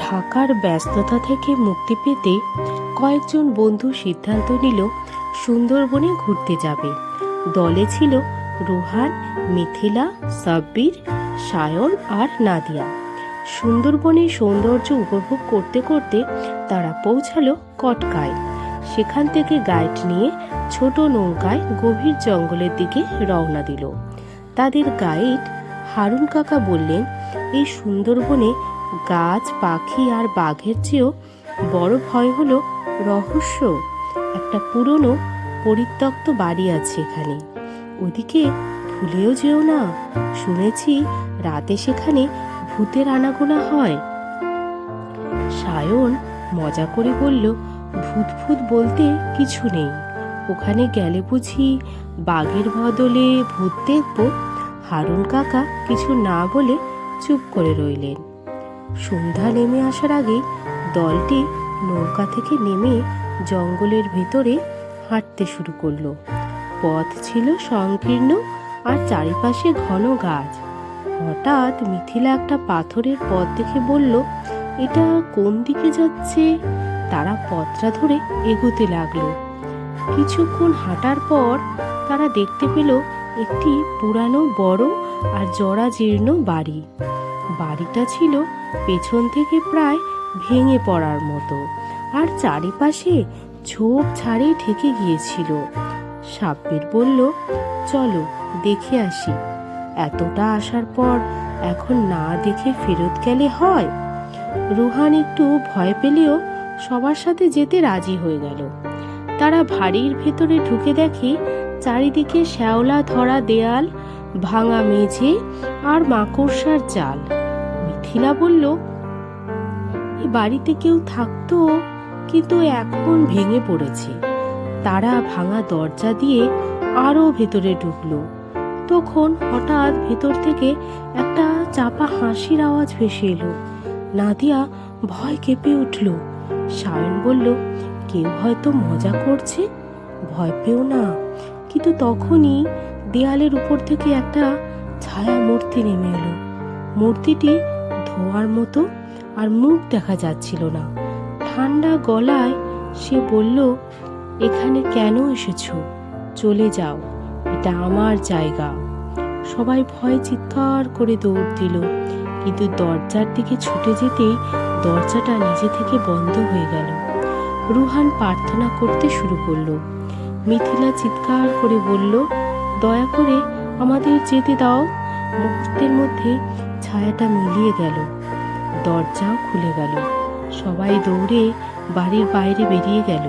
ঢাকার ব্যস্ততা থেকে মুক্তি পেতে কয়েকজন বন্ধু সিদ্ধান্ত নিল সুন্দরবনে ঘুরতে যাবে। দলে ছিল রোহান, মিথিলা, সাব্বির, সায়ন আর নাদিয়া। সুন্দরবনের সৌন্দর্য উপভোগ করতে করতে তারা পৌঁছালো কটকায়। সেখান থেকে গাইড নিয়ে ছোট নৌকায় গভীর জঙ্গলের দিকে রওনা দিল। তাদের গাইড হারুন কাকা বললেন, এই সুন্দরবনে গাছ, পাখি আর বাঘের চেয়েও বড় ভয় হলো রহস্য। একটা পুরনো, পরিত্যক্ত বাড়ি আছে এখানে। ওদিকে ভুলেও যেও না, শুনেছি রাতে সেখানে ভূতের আনাগোনা হয়। সায়ন মজা করে বলল, ভূত ভূত বলতে কিছু নেই। ওখানে গেলে বুঝি বাঘের বদলে ভূত দেখব। হারুন কাকা কিছু না বলে চুপ করে রইলেন। সন্ধ্যা নেমে আসার আগেই দলটি নৌকা থেকে নেমে জঙ্গলের ভেতরে হাঁটতে শুরু করল। পথ ছিল সংকীর্ণ আর চারিপাশে ঘন গাছ। হঠাৎ মিথিলা একটা পাথরের পথ দেখে বলল, এটা কোন দিকে যাচ্ছে? তারা পথটা ধরে এগোতে লাগল। কিছুক্ষণ হাঁটার পর তারা দেখতে পেল একটি পুরানো, বড় আর জরাজীর্ণ বাড়ি। বাড়িটা ছিল পেছন থেকে প্রায় ভেঙে পড়ার মতো, আর চারিপাশে ঝোপ ছাড়ে ঠেকে গিয়েছিল। সাব্বির বলল, চলো, দেখে আসি। এতটা আসার পর এখন না দেখে ফেরত গেলে হয়? রুহান একটু ভয় পেলেও সবার সাথে যেতে রাজি হয়ে গেল। তারা ভারীর ভেতরে ঢুকে দেখে চারিদিকে শ্যাওলা ধরা দেয়াল ভাঙা মেঝে আর মাকড়সার জাল। মিথিলা বলল, এ বাড়িতে কেউ থাকতো, কিন্তু এখন ভেঙে পড়েছে। তারা ভাঙা দরজা দিয়ে আরও ভেতরে ঢুকলো। তখন হঠাৎ ভেতর থেকে একটা চাপা হাসির আওয়াজ ভেসে এলো। নাদিয়া ভয় কেঁপে উঠল। সায়ন বলল, কেউ হয়তো মজা করছে? ভয় পেও না। কিন্তু তখনই দেয়ালের উপর থেকে একটা ছায়া মূর্তি নেমে এলো। মূর্তিটি ধোয়ার মতো আর মুখ দেখা যাচ্ছিল না। ঠান্ডা গলায় সে বলল, এখানে কেন এসেছ? চলে যাও, এটা আমার জায়গা। সবাই ভয়ে চিৎকার করে দৌড় দিল, কিন্তু দরজার দিকে ছুটে যেতেই দরজাটা নিজে থেকে বন্ধ হয়ে গেল। রুহান প্রার্থনা করতে শুরু করল। মিথিলা চিৎকার করে বলল দয়া করে আমাদের যেতে দাও। মুহূর্তের মধ্যে ছায়াটা মিলিয়ে গেল। দরজাও খুলে গেল। সবাই দৌড়ে বাড়ির বাইরে বেরিয়ে গেল।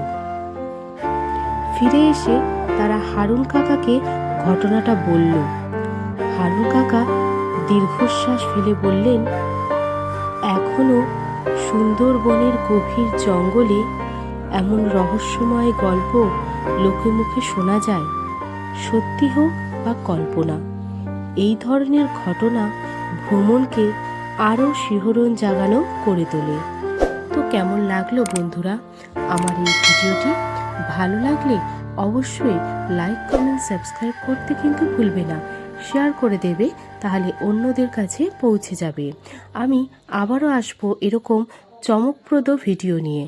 ফিরে এসে তারা হারুন কাকাকে ঘটনাটা বলল। হারুন কাকা দীর্ঘশ্বাস ফেলে বললেন, এখনও সুন্দরবনের গভীর জঙ্গলে এমন রহস্যময় গল্প লোকে মুখে শোনা যায়। সত্যি হোক বা কল্পনা, এই ধরনের ঘটনা ভ্রমণকে আরও শিহরণ জাগানো করে তোলে। তো কেমন লাগল বন্ধুরা আমার এই ভিডিওটি? ভালো লাগলে অবশ্যই লাইক, কমেন্ট, সাবস্ক্রাইব করতে কিন্তু ভুলবে না। শেয়ার করে দেবে, তাহলে অন্যদের কাছে পৌঁছে যাবে। আমি আবারও আসব এরকম চমকপ্রদ ভিডিও নিয়ে।